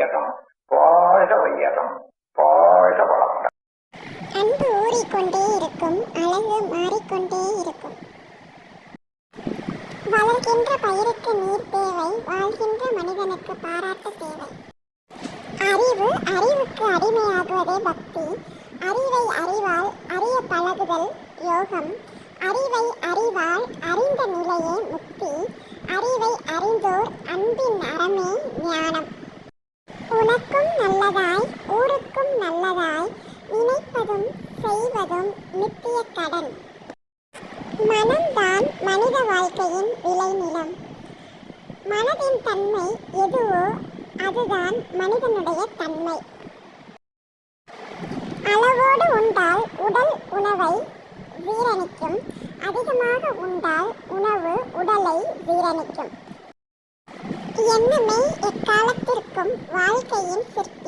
வையகம். வாழ்க வையகம். வாழ்க வளமுடன் அன்பு ஊறிக்கொண்டே இருக்கும் அழகு மாறிக்கொண்டே இருக்கும். வளர்கின்ற பயிருக்கு நீர் தேவை வாழ்கின்ற மனிதனுக்கு பாராட்டு தேவை. அறிவு அறிவுக்கு அடிமையாகுவதே பக்தி. அறிவை அறிவால் அறிய பழகுதல் யோகம். அறிவை அறிவால் அறிந்த நிலையே முக்தி. அறிவை அறிந்தோர் அன்பின் நல்லதாய் ஊருக்கும் நல்லதாய் நினைப்பதும் செய்வதும் நித்திய கடன். மனம்தான் மனித வாழ்க்கையின் விளைநிலம். மனதின் தன்மை எதுவோ அதுதான் மனிதனுடைய தன்மை. அளவோடு உண்டால் உடல் உணவை ஜீரணிக்கும் அதிகமாக உண்டால் உணவு உடலை ஜீரணிக்கும் எண்ணமே எக்காலத்திற்கு bien.